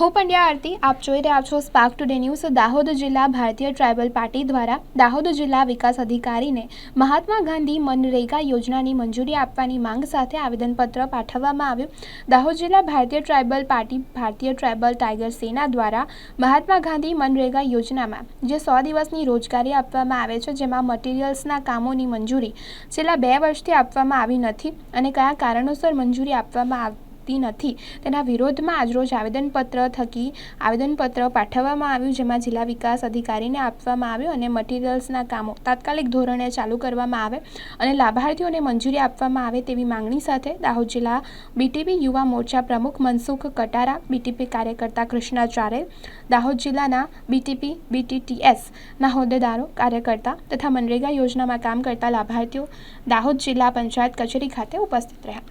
હું પંડ્યા આરતી, આપ જોઈ રહ્યા છો સ્પાર્ક ટુડે ન્યૂઝ દાહોદ જિલ્લા ભારતીય ટ્રાઇબલ પાર્ટી દ્વારા દાહોદ જિલ્લા વિકાસ અધિકારીને મહાત્મા ગાંધી મનરેગા યોજનાની મંજૂરી આપવાની માંગ સાથે આવેદનપત્ર પાઠવવામાં આવ્યું. દાહોદ જિલ્લા Bharatiya tribal party, Bharatiya tribal tiger Sena દ્વારા મહાત્મા ગાંધી મનરેગા યોજનામાં, જે સો દિવસની રોજગારી આપવામાં આવે છે, જેમાં મટીરિયલ્સના કામોની મંજૂરી છેલ્લા બે વર્ષથી આપવામાં આવી નથી અને કયા કારણોસર મંજૂરી આપવામાં આવતી નથી. તેના વિરોધમાં આજરોજ આવેદનપત્ર થકી આવેદનપત્ર પાઠવવામાં આવ્યું, જેમાં જિલ્લા વિકાસ અધિકારીને આપવામાં આવ્યું અને મટીરિયલ્સના કામો તાત્કાલિક ધોરણે ચાલુ કરવામાં આવે અને લાભાર્થીઓને મંજૂરી આપવામાં આવે તેવી માંગણી સાથે દાહોદ જિલ્લા બીટીપી યુવા મોરચા પ્રમુખ મનસુખ કટારા, બીટીપી કાર્યકર્તા કૃષ્ણા ચારેલ, દાહોદ જિલ્લાના બીટીપી બીટીટીએસના હોદ્દેદારો કાર્યકર્તા તથા મનરેગા યોજનામાં કામ કરતા લાભાર્થીઓ દાહોદ જિલ્લા પંચાયત કચેરી ખાતે ઉપસ્થિત રહ્યા.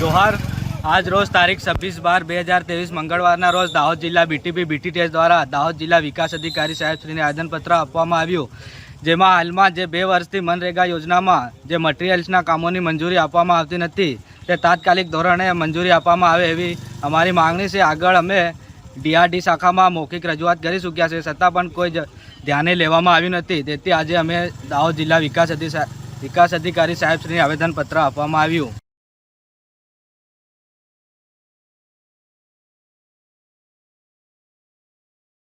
જોહાર આજ રોજ તારીખ છવ્વીસ બાર બે હજાર ત્રેવીસ મંગળવારના રોજ દાહોદ જિલ્લા બીટીપી બીટીટીએસ દ્વારા દાહોદ જિલ્લા વિકાસ અધિકારી સાહેબશ્રીને આવેદનપત્ર આપવામાં આવ્યું. જેમાં હાલમાં જે બે વર્ષથી મનરેગા યોજનામાં જે મટીરિયલ્સના કામોની મંજૂરી આપવામાં આવતી નથી, તે તાત્કાલિક ધોરણે મંજૂરી આપવામાં આવે એવી અમારી માંગણી છે. આગળ અમે ડીઆરડી શાખામાં મૌખિક રજૂઆત કરી ચૂક્યા છે. છતાં પણ કોઈ ધ્યાને લેવામાં આવ્યું નથી. તેથી આજે અમે દાહોદ જિલ્લા વિકાસ અધિ વિકાસ અધિકારી સાહેબશ્રીને આવેદનપત્ર આપવામાં આવ્યું.